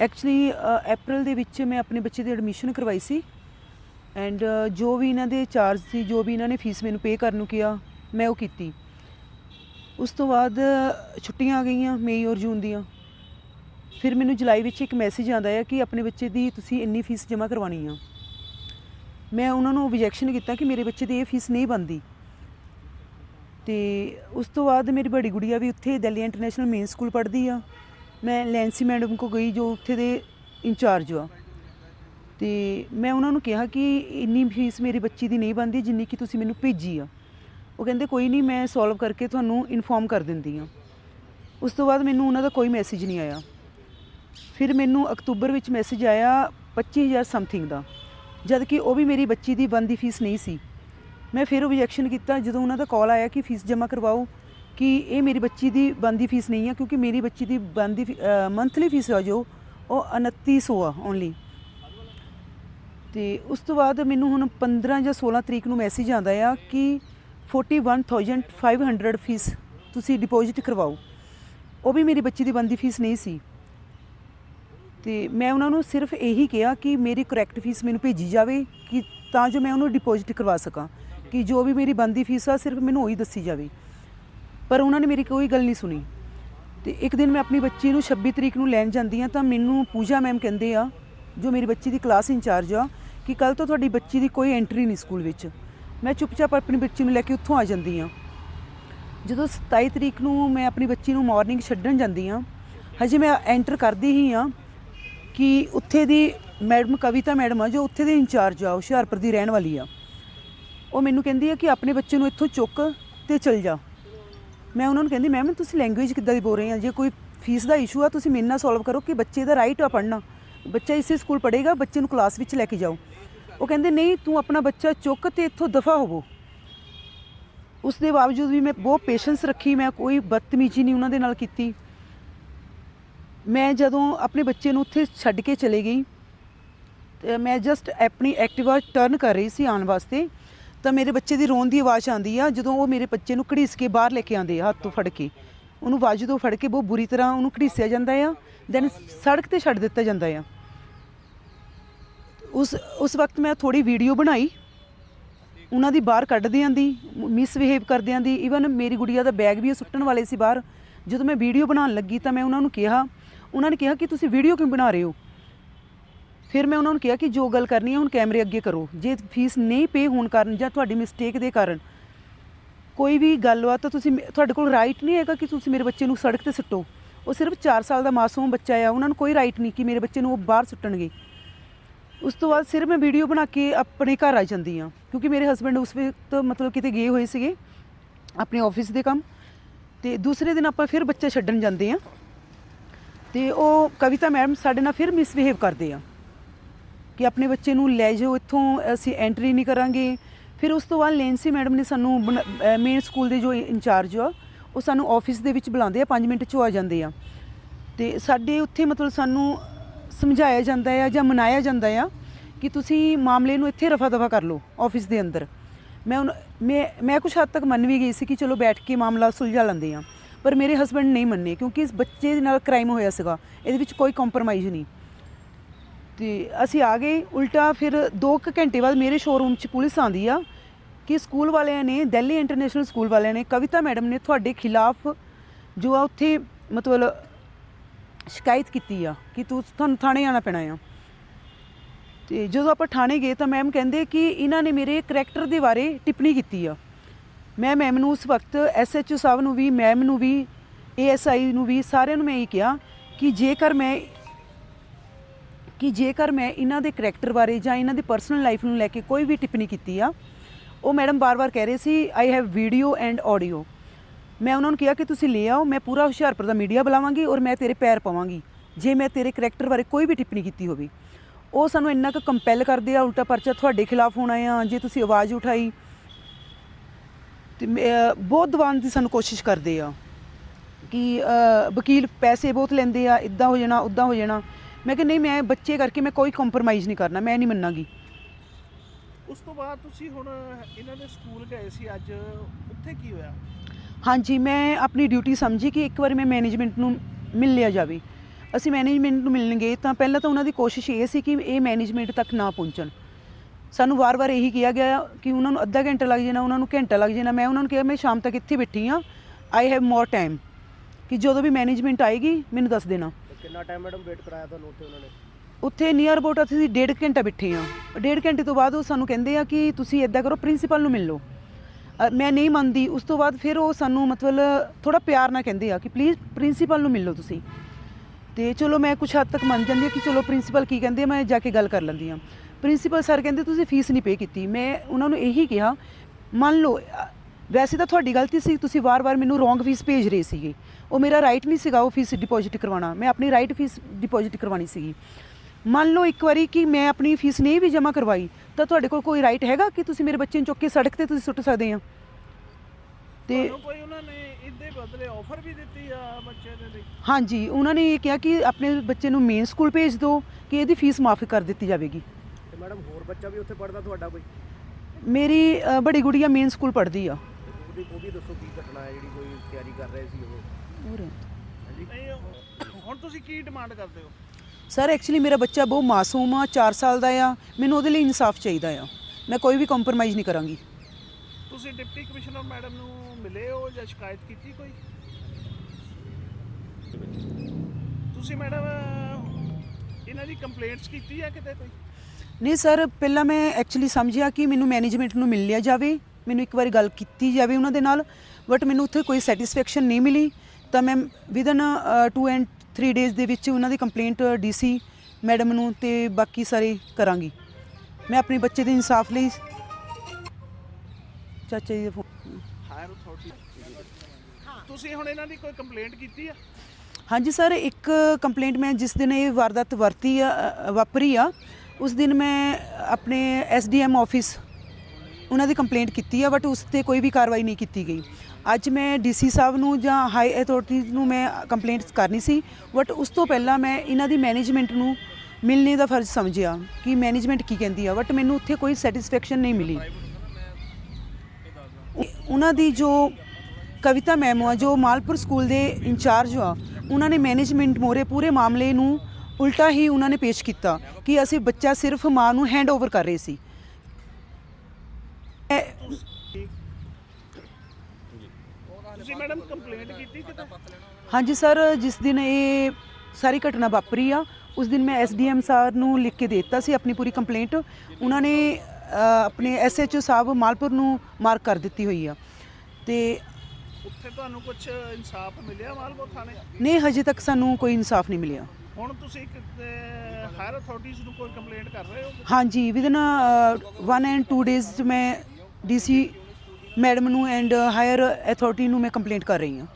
Actually ਅਪ੍ਰੈਲ ਦੇ ਵਿੱਚ ਮੈਂ ਆਪਣੇ ਬੱਚੇ ਦੀ ਐਡਮਿਸ਼ਨ ਕਰਵਾਈ ਸੀ ਐਂਡ ਜੋ ਵੀ ਇਹਨਾਂ ਦੇ ਚਾਰਜ ਸੀ, ਜੋ ਵੀ ਇਹਨਾਂ ਨੇ ਫੀਸ ਮੈਨੂੰ ਪੇ ਕਰਨ ਨੂੰ ਕਿਹਾ, ਮੈਂ ਉਹ ਕੀਤੀ। ਉਸ ਤੋਂ ਬਾਅਦ ਛੁੱਟੀਆਂ ਆ ਗਈਆਂ, ਮਈ ਔਰ ਜੂਨ ਦੀਆਂ। ਫਿਰ ਮੈਨੂੰ ਜੁਲਾਈ ਵਿੱਚ ਇੱਕ ਮੈਸੇਜ ਆਉਂਦਾ ਹੈ ਕਿ ਆਪਣੇ ਬੱਚੇ ਦੀ ਤੁਸੀਂ ਇੰਨੀ ਫੀਸ ਜਮ੍ਹਾਂ ਕਰਵਾਉਣੀ ਆ। ਮੈਂ ਉਹਨਾਂ ਨੂੰ ਓਬਜੈਕਸ਼ਨ ਕੀਤਾ ਕਿ ਮੇਰੇ ਬੱਚੇ ਦੀ ਇਹ ਫੀਸ ਨਹੀਂ ਬਣਦੀ। ਤੇ ਉਸ ਤੋਂ ਬਾਅਦ ਮੇਰੀ ਬੜੀ ਗੁੜੀਆ ਵੀ ਉੱਥੇ ਦਿੱਲੀ ਇੰਟਰਨੈਸ਼ਨਲ ਮੇਨ ਸਕੂਲ ਪੜ੍ਹਦੀ ਆ। ਮੈਂ ਲੈਂਸੀ ਮੈਡਮ ਕੋ ਗਈ ਜੋ ਉੱਥੇ ਦੇ ਇੰਚਾਰਜ ਆ। ਤੇ ਮੈਂ ਉਹਨਾਂ ਨੂੰ ਕਿਹਾ ਕਿ ਇੰਨੀ ਫੀਸ ਮੇਰੀ ਬੱਚੀ ਦੀ ਨਹੀਂ ਬਣਦੀ ਜਿੰਨੀ ਕਿ ਤੁਸੀਂ ਮੈਨੂੰ ਭੇਜੀ ਆ। ਉਹ ਕਹਿੰਦੇ ਕੋਈ ਨਹੀਂ ਮੈਂ ਸੋਲਵ ਕਰਕੇ ਤੁਹਾਨੂੰ ਇਨਫੋਰਮ ਕਰ ਦਿੰਦੀ ਆ। ਉਸ ਤੋਂ ਬਾਅਦ ਮੈਨੂੰ ਉਹਨਾਂ ਦਾ ਕੋਈ ਮੈਸੇਜ ਨਹੀਂ ਆਇਆ। ਫਿਰ ਮੈਨੂੰ ਅਕਤੂਬਰ ਵਿੱਚ ਮੈਸੇਜ ਆਇਆ 25000 ਸਮਥਿੰਗ ਦਾ। ਜਦ ਕਿ ਉਹ ਵੀ ਮੇਰੀ ਬੱਚੀ ਦੀ ਬਣਦੀ ਫੀਸ ਨਹੀਂ ਸੀ। ਮੈਂ ਫਿਰ ਆਬਜੈਕਸ਼ਨ ਕੀਤਾ ਜਦੋਂ ਉਹਨਾਂ ਦਾ ਕਾਲ ਆਇਆ ਕਿ ਫੀਸ ਜਮ੍ਹਾਂ ਕਰਵਾਓ। ਕਿ ਇਹ ਮੇਰੀ ਬੱਚੀ ਦੀ ਬਣਦੀ ਫੀਸ ਨਹੀਂ ਆ, ਕਿਉਂਕਿ ਮੇਰੀ ਬੱਚੀ ਦੀ ਬਣਦੀ ਮੰਥਲੀ ਫੀਸ ਆ ਜੋ, ਉਹ 2900 ਆ ਓਨਲੀ ਤੇ ਉਸ ਤੋਂ ਬਾਅਦ ਮੈਨੂੰ ਹੁਣ 15 ਜਾਂ 16 ਤਰੀਕ ਨੂੰ ਮੈਸੇਜ ਆਉਂਦਾ ਆ ਕਿ 41500 ਫੀਸ ਤੁਸੀਂ ਡਿਪੋਜ਼ਿਟ ਕਰਵਾਓ। ਉਹ ਵੀ ਮੇਰੀ ਬੱਚੀ ਦੀ ਬਣਦੀ ਫੀਸ ਨਹੀਂ ਸੀ। ਤੇ ਮੈਂ ਉਹਨਾਂ ਨੂੰ ਸਿਰਫ ਇਹੀ ਕਿਹਾ ਕਿ ਮੇਰੀ ਕਰੈਕਟ ਫੀਸ ਮੈਨੂੰ ਭੇਜੀ ਜਾਵੇ, ਕਿ ਤਾਂ ਜੋ ਮੈਂ ਉਹਨੂੰ ਡਿਪੋਜ਼ਿਟ ਕਰਵਾ ਸਕਾਂ, ਕਿ ਜੋ ਵੀ ਮੇਰੀ ਬਣਦੀ ਫੀਸ ਆ, ਸਿਰਫ ਮੈਨੂੰ ਉਹੀ ਦੱਸੀ ਜਾਵੇ। ਪਰ ਉਹਨਾਂ ਨੇ ਮੇਰੀ ਕੋਈ ਗੱਲ ਨਹੀਂ ਸੁਣੀ। ਤੇ ਇੱਕ ਦਿਨ ਮੈਂ ਆਪਣੀ ਬੱਚੀ ਨੂੰ 26 ਤਰੀਕ ਨੂੰ ਲੈਣ ਜਾਂਦੀ ਆ ਤਾਂ ਮੈਨੂੰ ਪੂਜਾ ਮੈਮ ਕਹਿੰਦੇ ਆ, ਜੋ ਮੇਰੀ ਬੱਚੀ ਦੀ ਕਲਾਸ ਇੰਚਾਰਜ ਆ, ਕਿ ਕੱਲ ਤੋਂ ਤੁਹਾਡੀ ਬੱਚੀ ਦੀ ਕੋਈ ਐਂਟਰੀ ਨਹੀਂ ਸਕੂਲ ਵਿੱਚ। ਮੈਂ ਚੁੱਪਚਾਪ ਆਪਣੀ ਬੱਚੀ ਨੂੰ ਲੈ ਕੇ ਉੱਥੋਂ ਆ ਜਾਂਦੀ ਆ ਜਦੋਂ 27 ਤਰੀਕ ਨੂੰ ਮੈਂ ਆਪਣੀ ਬੱਚੀ ਨੂੰ ਮਾਰਨਿੰਗ ਛੱਡਣ ਜਾਂਦੀ ਆ ਹਜੇ ਮੈਂ ਐਂਟਰ ਕਰਦੀ ਹੀ ਆ ਕਿ ਉੱਥੇ ਦੀ ਮੈਡਮ ਕਵਿਤਾ ਮੈਡਮ ਆ, ਜੋ ਉੱਥੇ ਦੇ ਇੰਚਾਰਜ ਆ, ਹੁਸ਼ਿਆਰਪੁਰ ਦੀ ਰਹਿਣ ਵਾਲੀ ਆ, ਉਹ ਮੈਨੂੰ ਕਹਿੰਦੀ ਆ ਕਿ ਆਪਣੇ ਬੱਚੇ ਨੂੰ ਇੱਥੋਂ ਚੁੱਕ ਤੇ ਚਲ ਜਾ। ਮੈਂ ਉਹਨਾਂ ਨੂੰ ਕਹਿੰਦੀ, ਮੈਮ, ਤੁਸੀਂ ਲੈਂਗੁਏਜ ਕਿੱਦਾਂ ਦੀ ਬੋਲ ਰਹੇ ਆ? ਜੇ ਕੋਈ ਫੀਸ ਦਾ ਇਸ਼ੂ ਆ, ਤੁਸੀਂ ਮੇਰੇ ਨਾਲ ਸੋਲਵ ਕਰੋ ਕਿ ਬੱਚੇ ਦਾ ਰਾਈਟ ਆ ਪੜ੍ਹਨਾ। ਬੱਚਾ ਇਸੇ ਸਕੂਲ ਪੜ੍ਹੇਗਾ, ਬੱਚੇ ਨੂੰ ਕਲਾਸ ਵਿੱਚ ਲੈ ਕੇ ਜਾਓ। ਉਹ ਕਹਿੰਦੇ, ਨਹੀਂ, ਤੂੰ ਆਪਣਾ ਬੱਚਾ ਚੁੱਕ ਤੇ ਇੱਥੋਂ ਦਫਾ ਹੋਵੋ। ਉਸ ਦੇ ਬਾਵਜੂਦ ਵੀ ਮੈਂ ਬਹੁਤ ਪੇਸ਼ੈਂਸ ਰੱਖੀ, ਮੈਂ ਕੋਈ ਬਦਤਮੀਜ਼ੀ ਨਹੀਂ ਉਹਨਾਂ ਦੇ ਨਾਲ ਕੀਤੀ। ਮੈਂ ਜਦੋਂ ਆਪਣੇ ਬੱਚੇ ਨੂੰ ਉੱਥੇ ਛੱਡ ਕੇ ਚਲੇ ਗਈ, ਤੇ ਮੈਂ ਜਸਟ ਆਪਣੀ ਐਕਟਿਵਾ ਟਰਨ ਕਰ ਰਹੀ ਸੀ ਆਉਣ ਵਾਸਤੇ। ਤਾਂ ਮੇਰੇ ਬੱਚੇ ਦੀ ਰੋਣ ਦੀ ਆਵਾਜ਼ ਆਉਂਦੀ ਆ, ਜਦੋਂ ਉਹ ਮੇਰੇ ਬੱਚੇ ਨੂੰ ਘੜੀਸ ਕੇ ਬਾਹਰ ਲੈ ਕੇ ਆਉਂਦੇ ਆ, ਹੱਥ ਤੋਂ ਫੜ ਕੇ। ਉਹਨੂੰ ਬਾਜੂ ਤੋਂ ਫੜ ਕੇ ਬਹੁਤ ਬੁਰੀ ਤਰ੍ਹਾਂ ਉਹਨੂੰ ਘੜੀਸਿਆ ਜਾਂਦਾ ਆ ਦੈਨ ਸੜਕ ਤੇ ਛੱਡ ਦਿੱਤਾ ਜਾਂਦਾ ਆ। ਉਸ ਉਸ ਵਕਤ ਮੈਂ ਥੋੜੀ ਵੀਡੀਓ ਬਣਾਈ। ਉਹਨਾਂ ਦੀ ਬਾਹਰ ਕੱਢਦਿਆਂ ਦੀ ਮਿਸਬਿਹੇਵ ਕਰਦਿਆਂ ਦੀ ਇਵਨ ਮੇਰੀ ਗੁੜੀਆ ਦਾ ਬੈਗ ਵੀ ਉਹ ਸੁੱਟਣ ਵਾਲੇ ਸੀ ਬਾਹਰ। ਜਦੋਂ ਮੈਂ ਵੀਡੀਓ ਬਣਾਉਣ ਲੱਗੀ ਤਾਂ ਮੈਂ ਉਹਨਾਂ ਨੂੰ ਕਿਹਾ, ਉਹਨਾਂ ਨੇ ਕਿਹਾ ਕਿ ਤੁਸੀਂ ਵੀਡੀਓ ਕਿਉਂ ਬਣਾ ਰਹੇ ਹੋ? ਫਿਰ ਮੈਂ ਉਹਨਾਂ ਨੂੰ ਕਿਹਾ ਕਿ ਜੋ ਗੱਲ ਕਰਨੀ ਹੈ, ਹੁਣ ਕੈਮਰੇ ਅੱਗੇ ਕਰੋ। ਜੇ ਫੀਸ ਨਹੀਂ ਪੇ ਹੋਣ ਕਾਰਨ ਜਾਂ ਤੁਹਾਡੀ ਮਿਸਟੇਕ ਦੇ ਕਾਰਨ ਕੋਈ ਵੀ ਗੱਲਬਾਤ, ਤਾਂ ਤੁਸੀਂ ਤੁਹਾਡੇ ਕੋਲ ਰਾਈਟ ਨਹੀਂ ਹੈਗਾ ਕਿ ਤੁਸੀਂ ਮੇਰੇ ਬੱਚੇ ਨੂੰ ਸੜਕ ਤੇ ਸੁੱਟੋ। ਉਹ ਸਿਰਫ 4 ਸਾਲ ਦਾ ਮਾਸੂਮ ਬੱਚਾ ਆ, ਉਹਨਾਂ ਨੂੰ ਕੋਈ ਰਾਈਟ ਨਹੀਂ ਕਿ ਮੇਰੇ ਬੱਚੇ ਨੂੰ ਉਹ ਬਾਹਰ ਸੁੱਟਣਗੇ। ਉਸ ਤੋਂ ਬਾਅਦ ਸਿਰ ਮੈਂ ਵੀਡੀਓ ਬਣਾ ਕੇ ਆਪਣੇ ਘਰ ਆ ਜਾਂਦੀ ਆ ਕਿਉਂਕਿ ਮੇਰੇ ਹਸਬੰਡ ਉਸ ਵਕਤ ਮਤਲਬ ਕਿਤੇ ਗਏ ਹੋਏ ਸੀਗੇ, ਆਪਣੇ ਆਫਿਸ ਦੇ ਕੰਮ। ਤੇ ਦੂਸਰੇ ਦਿਨ ਆਪਾਂ ਫਿਰ ਬੱਚਾ ਛੱਡਣ ਜਾਂਦੇ ਆ ਤੇ ਉਹ ਕਵਿਤਾ ਮੈਡਮ ਸਾਡੇ ਨਾਲ ਫਿਰ ਮਿਸਬਿਹੇਵ ਕਰਦੇ ਆ। ਕਿ ਆਪਣੇ ਬੱਚੇ ਨੂੰ ਲੈ ਜਾਓ, ਇੱਥੋਂ ਅਸੀਂ ਐਂਟਰੀ ਨਹੀਂ ਕਰਾਂਗੇ। ਫਿਰ ਉਸ ਤੋਂ ਬਾਅਦ ਲੈਂਸੀ ਮੈਡਮ ਨੇ ਸਾਨੂੰ ਮੇਨ ਸਕੂਲ ਦੇ ਜੋ ਇੰਚਾਰਜ ਆ, ਉਹ ਸਾਨੂੰ ਆਫਿਸ ਦੇ ਵਿੱਚ ਬੁਲਾਉਂਦੇ ਆ 5 ਮਿੰਟ 'ਚ ਆ ਜਾਂਦੇ ਆ। ਤੇ ਸਾਡੇ ਉੱਥੇ ਮਤਲਬ ਸਾਨੂੰ ਸਮਝਾਇਆ ਜਾਂਦਾ ਆ ਜਾਂ ਮਨਾਇਆ ਜਾਂਦਾ ਆ ਕਿ ਤੁਸੀਂ ਮਾਮਲੇ ਨੂੰ ਇੱਥੇ ਰਫਾ ਦਫਾ ਕਰ ਲਓ ਆਫਿਸ ਦੇ ਅੰਦਰ। ਮੈਂ ਉਨ- ਮੈਂ ਮੈਂ ਕੁਝ ਹੱਦ ਤੱਕ ਮੰਨ ਵੀ ਗਈ ਸੀ ਕਿ ਚਲੋ ਬੈਠ ਕੇ ਮਾਮਲਾ ਸੁਲਝਾ ਲੈਂਦੇ ਆ, ਪਰ ਮੇਰੇ ਹਸਬੰਡ ਨਹੀਂ ਮੰਨੇ ਕਿਉਂਕਿ ਇਸ ਬੱਚੇ ਦੇ ਨਾਲ ਕ੍ਰਾਈਮ ਹੋਇਆ ਸੀਗਾ, ਇਹਦੇ ਵਿੱਚ ਕੋਈ ਕੰਪਰੋਮਾਈਜ਼ ਨਹੀਂ। ਤੇ ਅਸੀਂ ਆ ਗਏ, ਉਲਟਾ ਫਿਰ 2 ਘੰਟੇ ਬਾਅਦ ਮੇਰੇ ਸ਼ੋਰੂਮ 'ਚ ਪੁਲਿਸ ਆਂਦੀ ਆ ਕਿ ਸਕੂਲ ਵਾਲਿਆਂ ਨੇ, ਦਿੱਲੀ ਇੰਟਰਨੈਸ਼ਨਲ ਸਕੂਲ ਵਾਲਿਆਂ ਨੇ ਕਵਿਤਾ ਮੈਡਮ ਨੇ ਤੁਹਾਡੇ ਖਿਲਾਫ ਜੋ ਆ ਉੱਥੇ ਮਤਲਬ ਸ਼ਿਕਾਇਤ ਕੀਤੀ ਆ ਕਿ ਤੂੰ ਤੁਹਾਨੂੰ ਥਾਣੇ ਆਣਾ ਪੈਣਾ ਆ। ਤੇ ਜਦੋਂ ਆਪਾਂ ਥਾਣੇ ਗਏ ਤਾਂ ਮੈਮ ਕਹਿੰਦੇ ਕਿ ਇਹਨਾਂ ਨੇ ਮੇਰੇ ਕਰੈਕਟਰ ਦੇ ਬਾਰੇ ਟਿੱਪਣੀ ਕੀਤੀ ਆ। ਮੈਂ ਮੈਮ ਨੂੰ ਉਸ ਵਕਤ ਐਸਐਚਓ ਸਾਹਿਬ ਨੂੰ ਵੀ, ਮੈਮ ਨੂੰ ਵੀ ਏਐਸਆਈ ਨੂੰ ਵੀ ਸਾਰਿਆਂ ਨੂੰ ਮੈਂ ਇਹ ਕਿਹਾ ਕਿ ਜੇਕਰ ਮੈਂ ਕਿ ਜੇਕਰ ਮੈਂ ਇਹਨਾਂ ਦੇ ਕਰੈਕਟਰ ਬਾਰੇ ਜਾਂ ਇਹਨਾਂ ਦੀ ਪਰਸਨਲ ਲਾਈਫ ਨੂੰ ਲੈ ਕੇ ਕੋਈ ਵੀ ਟਿੱਪਣੀ ਕੀਤੀ ਆ, ਉਹ ਮੈਡਮ ਬਾਰ-ਬਾਰ ਕਹਿ ਰਹੇ ਸੀ I have video and audio ਮੈਂ ਉਹਨਾਂ ਨੂੰ ਕਿਹਾ ਕਿ ਤੁਸੀਂ ਲੈ ਆਓ, ਮੈਂ ਪੂਰਾ ਹੁਸ਼ਿਆਰਪੁਰ ਦਾ ਮੀਡੀਆ ਬੁਲਾਵਾਂਗੀ ਔਰ ਮੈਂ ਤੇਰੇ ਪੈਰ ਪਾਵਾਂਗੀ, ਜੇ ਮੈਂ ਤੇਰੇ ਕਰੈਕਟਰ ਬਾਰੇ ਕੋਈ ਵੀ ਟਿੱਪਣੀ ਕੀਤੀ ਹੋਵੇ। ਉਹ ਸਾਨੂੰ ਇੰਨਾ ਕੁ ਕੰਪੈਲ ਕਰਦੇ ਆ, ਉਲਟਾ ਪਰਚਾ ਤੁਹਾਡੇ ਖਿਲਾਫ ਹੋਣਾ ਆ, ਜੇ ਤੁਸੀਂ ਆਵਾਜ਼ ਉਠਾਈ। ਤੇ ਮੈਂ- ਬਹੁਤ ਦਬਾਉਣ ਦੀ ਸਾਨੂੰ ਕੋਸ਼ਿਸ਼ ਕਰਦੇ ਆ ਕਿ ਵਕੀਲ ਪੈਸੇ ਬਹੁਤ ਲੈਂਦੇ ਆ ਇਦਾਂ ਹੋ ਜਾਣਾ ਉਦਾਂ ਹੋ ਜਾਣਾ। ਮੈਂ ਕਿ ਨਹੀਂ ਮੈਂ ਬੱਚੇ ਕਰਕੇ ਮੈਂ ਕੋਈ ਕੰਪਰੋਮਾਈਜ਼ ਨਹੀਂ ਕਰਨਾ ਮੈਂ ਨਹੀਂ ਮੰਨਾਂਗੀ। ਉਸ ਤੋਂ ਬਾਅਦ ਤੁਸੀਂ ਹੁਣ ਇਹਨਾਂ ਦੇ ਸਕੂਲ ਗਏ ਸੀ ਅੱਜ ਉੱਥੇ ਕੀ ਹੋਇਆ? ਹਾਂਜੀ ਮੈਂ ਆਪਣੀ ਡਿਊਟੀ ਸਮਝੀ ਕਿ ਇੱਕ ਵਾਰੀ ਮੈਂ ਮੈਨੇਜਮੈਂਟ ਨੂੰ ਮਿਲ ਲਿਆ ਜਾਵੇ। ਅਸੀਂ ਮੈਨੇਜਮੈਂਟ ਨੂੰ ਮਿਲਣ ਗਏ ਤਾਂ ਪਹਿਲਾਂ ਤਾਂ ਉਹਨਾਂ ਦੀ ਕੋਸ਼ਿਸ਼ ਇਹ ਸੀ ਕਿ ਇਹ ਮੈਨੇਜਮੈਂਟ ਤੱਕ ਨਾ ਪਹੁੰਚਣ। ਸਾਨੂੰ ਵਾਰ-ਵਾਰ ਇਹੀ ਕਿਹਾ ਗਿਆ ਕਿ ਉਹਨਾਂ ਨੂੰ ਅੱਧਾ ਘੰਟਾ ਲੱਗ ਜਾਣਾ ਉਹਨਾਂ ਨੂੰ ਘੰਟਾ ਲੱਗ ਜਾਣਾ। ਮੈਂ ਉਹਨਾਂ ਨੂੰ ਕਿਹਾ ਮੈਂ ਸ਼ਾਮ ਤੱਕ ਇੱਥੇ ਬੈਠੀ ਹਾਂ ਆਈ ਹੈਵ ਮੋਰ ਟਾਈਮ ਕਿ ਜਦੋਂ ਵੀ ਮੈਨੇਜਮੈਂਟ ਆਏਗੀ ਮੈਨੂੰ ਦੱਸ ਦੇਣਾ। ਕਿੰਨਾ ਟਾਈਮ ਮੈਡਮ ਵੇਟ ਕਰਾਇਆ ਤੁਹਾਨੂੰ ਉੱਥੇ ਉਹਨਾਂ ਨੇ? ਉੱਥੇ ਨੀਅਰ ਅਬਾਊਟ ਅਸੀਂ ਡੇਢ ਘੰਟਾ ਬੈਠੇ ਹਾਂ। ਡੇਢ ਘੰਟੇ ਤੋਂ ਬਾਅਦ ਉਹ ਸਾਨੂੰ ਕਹਿੰਦੇ ਆ ਕਿ ਤੁਸੀਂ ਇਦਾਂ ਕਰੋ ਪ੍ਰਿੰਸੀਪਲ ਨੂੰ ਮਿਲ ਲਓ। ਅ, ਮੈਂ ਨਹੀਂ ਮੰਨਦੀ। ਉਸ ਤੋਂ ਬਾਅਦ ਫਿਰ ਉਹ ਸਾਨੂੰ ਮਤਲਬ ਥੋੜਾ ਪਿਆਰ ਨਾਲ ਕਹਿੰਦੇ ਆ ਕਿ ਪਲੀਜ਼ ਪ੍ਰਿੰਸੀਪਲ ਨੂੰ ਮਿਲ ਲਓ ਤੁਸੀਂ। ਤੇ ਚਲੋ ਮੈਂ ਕੁਛ ਹੱਦ ਤੱਕ ਮੰਨ ਜਾਂਦੀ ਹਾਂ ਕਿ ਚਲੋ ਪ੍ਰਿੰਸੀਪਲ ਕੀ ਕਹਿੰਦੇ ਆ, ਮੈਂ ਜਾ ਕੇ ਗੱਲ ਕਰ ਲੈਂਦੀ ਹਾਂ। ਪ੍ਰਿੰਸੀਪਲ ਸਰ ਕਹਿੰਦੇ ਤੁਸੀਂ ਫੀਸ ਨਹੀਂ ਪੇ ਕੀਤੀ। ਮੈਂ ਉਹਨਾਂ ਨੂੰ ਇਹੀ ਕਿਹਾ ਮੰਨ ਲਓ ਅ, ਵੈਸੇ ਤਾਂ ਤੁਹਾਡੀ ਗਲਤੀ ਸੀ ਤੁਸੀਂ ਵਾਰ-ਵਾਰ ਮੈਨੂੰ ਰੋਂਗ ਫੀਸ ਭੇਜ ਰਹੇ ਸੀਗੇ। ਉਹ ਮੇਰਾ ਰਾਈਟ ਨਹੀਂ ਸੀਗਾ ਉਹ ਫੀਸ ਡਿਪੋਜ਼ਿਟ ਕਰਵਾਉਣਾ। ਮੈਂ ਆਪਣੀ ਰਾਈਟ ਫੀਸ ਡਿਪੋਜ਼ਿਟ ਕਰਵਾਉਣੀ ਸੀਗੀ। ਮੰਨ ਲਓ ਇੱਕ ਵਾਰੀ ਕਿ ਮੈਂ ਆਪਣੀ ਫੀਸ ਨਹੀਂ ਵੀ ਜਮ੍ਹਾਂ ਕਰਵਾਈ ਤਾਂ ਤੁਹਾਡੇ ਕੋਲ ਕੋਈ ਰਾਈਟ ਹੈਗਾ ਕਿ ਤੁਸੀਂ ਮੇਰੇ ਬੱਚੇ ਨੂੰ ਚੁੱਕ ਕੇ ਸੜਕ ਤੇ ਤੁਸੀਂ ਸੁੱਟ ਸਕਦੇ ਆ? ਤੇ ਤੁਹਾਨੂੰ ਕੋਈ ਉਹਨਾਂ ਨੇ ਇਹਦੇ ਬਦਲੇ ਆਫਰ ਵੀ ਦਿੱਤੀ ਆ ਬੱਚੇ ਦੇ ਲਈ? ਹਾਂਜੀ ਉਹਨਾਂ ਨੇ ਇਹ ਕਿਹਾ ਕਿ ਆਪਣੇ ਬੱਚੇ ਨੂੰ ਮੇਨ ਸਕੂਲ ਭੇਜ ਦਿਓ ਕਿ ਇਹਦੀ ਫੀਸ ਮਾਫ ਕਰ ਦਿੱਤੀ ਜਾਵੇਗੀ। ਤੇ ਮੈਡਮ ਹੋਰ ਬੱਚਾ ਵੀ ਉੱਥੇ ਪੜਦਾ ਤੁਹਾਡਾ ਕੋਈ? ਮੇਰੀ ਅ, ਬੜੀ ਗੁੜੀਆ ਮੇਨ ਸਕੂਲ ਪੜ੍ਹਦੀ ਆ। ਉਹਦੀ ਉਹ ਵੀ ਦੱਸੋ ਕੀ ਘਟਨਾ ਹੈ ਜਿਹੜੀ ਕੋਈ ਤਿਆਰੀ ਕਰ ਰਹੇ ਸੀ ਉਹ? ਨਹੀਂ ਉਹ- ਹੁਣ ਤੁਸੀਂ ਕੀ ਡਿਮਾਂਡ ਕਰਦੇ ਹੋ? ਸਰ ਐਕਚੁਅਲੀ ਮੇਰਾ ਬੱਚਾ ਬਹੁਤ ਮਾਸੂਮ ਆ 4 ਸਾਲ ਦਾ ਆ। ਮੈਨੂੰ ਉਹਦੇ ਲਈ ਇਨਸਾਫ ਚਾਹੀਦਾ ਆ। ਮੈਂ ਕੋਈ ਵੀ ਕੰਪਰੋਮਾਈਜ਼ ਨਹੀਂ ਕਰਾਂਗੀ। ਤੁਸੀਂ ਡਿਪਟੀ ਕਮਿਸ਼ਨਰ ਮੈਡਮ ਨੂੰ ਮਿਲੇ ਹੋ ਜਾਂ ਸ਼ਿਕਾਇਤ ਕੀਤੀ ਕੋਈ? ਤੁਸੀਂ ਮੈਡਮ ਇਹਨਾਂ ਦੀ ਕੰਪਲੇਂਟਸ ਕੀਤੀ ਆ ਕਿਤੇ ਕੋਈ? ਨਹੀਂ ਸਰ ਪਹਿਲਾਂ ਮੈਂ ਐਕਚੁਅਲੀ ਸਮਝਿਆ ਕਿ ਮੈਨੂੰ ਮੈਨੇਜਮੈਂਟ ਨੂੰ ਮਿਲ ਲਿਆ ਜਾਵੇ। ਮੈਨੂੰ ਇੱਕ ਵਾਰੀ ਗੱਲ ਕੀਤੀ ਜਾਵੇ ਉਹਨਾਂ ਦੇ ਨਾਲ ਬਟ ਮੈਨੂੰ ਉੱਥੇ ਕੋਈ ਸੈਟੀਸਫੈਕਸ਼ਨ ਨਹੀਂ ਮਿਲੀ। ਤਾਂ ਮੈਂ ਵਿਦਨ 2 ਐਂਡ 3 ਡੇਜ਼ ਦੇ ਵਿੱਚ ਉਹਨਾਂ ਦੀ ਕੰਪਲੇਂਟ ਡੀਸੀ ਮੈਡਮ ਨੂੰ ਤੇ ਬਾਕੀ ਸਾਰੇ ਕਰਾਂਗੀ। ਮੈਂ ਆਪਣੇ ਬੱਚੇ ਦੇ ਇਨਸਾਫ ਲਈ ਚਾਚਾ ਜੀ ਦਾ ਫੋਨ ਹਾਇਰ ਅਥਾਰਟੀ ਤੁਸੀਂ ਹੁਣ ਇਹਨਾਂ ਦੀ ਕੋਈ ਕੰਪਲੇਂਟ ਕੀਤੀ ਆ? ਹਾਂਜੀ ਸਰ ਇੱਕ ਕੰਪਲੇਂਟ ਮੈਂ ਜਿਸ ਦਿਨ ਇਹ ਵਾਰਦਾਤ ਵਰਤੀ ਆ ਵਾਪਰੀ ਆ ਉਸ ਦਿਨ ਮੈਂ ਆਪਣੇ ਐਸਡੀਐਮ ਆਫਿਸ ਉਹਨਾਂ ਦੀ ਕੰਪਲੇਂਟ ਕੀਤੀ ਆ ਬਟ ਉਸ ਤੇ ਕੋਈ ਵੀ ਕਾਰਵਾਈ ਨਹੀਂ ਕੀਤੀ ਗਈ। ਅੱਜ ਮੈਂ ਡੀਸੀ ਸਾਹਿਬ ਨੂੰ ਜਾਂ ਹਾਈ ਅਥਾਰਟੀਜ਼ ਨੂੰ ਮੈਂ ਕੰਪਲੇਂਟ ਕਰਨੀ ਸੀ ਬਟ ਉਸ ਤੋਂ ਪਹਿਲਾਂ ਮੈਂ ਇਹਨਾਂ ਦੀ ਮੈਨੇਜਮੈਂਟ ਨੂੰ ਮਿਲਣੇ ਦਾ ਫਰਜ਼ ਸਮਝਿਆ ਕਿ ਮੈਨੇਜਮੈਂਟ ਕੀ ਕਹਿੰਦੀ ਆ ਬਟ ਮੈਨੂੰ ਉੱਥੇ ਕੋਈ ਸੈਟੀਸਫੈਕਸ਼ਨ ਨਹੀਂ ਮਿਲੀ। ਉਹਨਾਂ ਦੀ ਜੋ ਕਵਿਤਾ ਮੈਮ ਆ, ਜੋ ਮਾਲਪੁਰ ਸਕੂਲ ਦੇ ਇੰਚਾਰਜ ਆ, ਉਹਨਾਂ ਨੇ ਮੈਨੇਜਮੈਂਟ ਮੋਰੇ ਪੂਰੇ ਮਾਮਲੇ ਨੂੰ ਉਲਟਾ ਹੀ ਉਹਨਾਂ ਨੇ ਪੇਸ਼ ਕੀਤਾ ਕਿ ਅਸੀਂ ਬੱਚਾ ਸਿਰਫ ਮਾਂ ਨੂੰ ਹੈਂਡ ਓਵਰ ਕਰ ਰਹੇ ਸੀ ਇਹ- ਤੁਸੀਂ ਮੈਡਮ ਕੰਪਲੇਂਟ ਕੀਤੀ ਕਿਤੇ? ਹਾਂਜੀ ਸਰ ਜਿਸ ਦਿਨ ਇਹ ਸਾਰੀ ਘਟਨਾ ਵਾਪਰੀ ਆ ਉਸ ਦਿਨ ਮੈਂ ਐਸਡੀਐਮ ਸਰ ਨੂੰ ਲਿਖ ਕੇ ਦੇ ਦਿੱਤਾ ਸੀ ਆਪਣੀ ਪੂਰੀ ਕੰਪਲੇਂਟ ਉਹਨਾਂ ਨੇ ਅ, ਆਪਣੇ ਐਸਐਚਓ ਸਾਹਿਬ ਮਾਲਪੁਰ ਨੂੰ ਮਾਰਕ ਕਰ ਦਿੱਤੀ ਹੋਈ ਆ। ਤੇ ਉੱਥੇ ਤੁਹਾਨੂੰ ਕੁਝ ਇਨਸਾਫ ਮਿਲਿਆ ਮਾਲਪੁਰ ਥਾਣੇ? ਨਹੀਂ ਹਜੇ ਤੱਕ ਸਾਨੂੰ ਕੋਈ ਇਨਸਾਫ ਨਹੀਂ ਮਿਲਿਆ। ਹੁਣ ਤੁਸੀਂ ਹਾਇਰ ਅਥਾਰਟੀਜ਼ ਨੂੰ ਕੋਈ ਕੰਪਲੇਂਟ ਕਰ ਰਹੇ ਹੋ? ਹਾਂਜੀ ਵਿਦਨ 1 ਐਂਡ 2 ਡੇਜ਼ 'ਚ ਮੈਂ ਡੀਸੀ ਮੈਡਮ ਨੂੰ ਐਂਡ ਹਾਇਰ ਅਥਾਰਟੀ ਨੂੰ ਮੈਂ ਕੰਪਲੇਂਟ ਕਰ ਰਹੀ ਹਾਂ।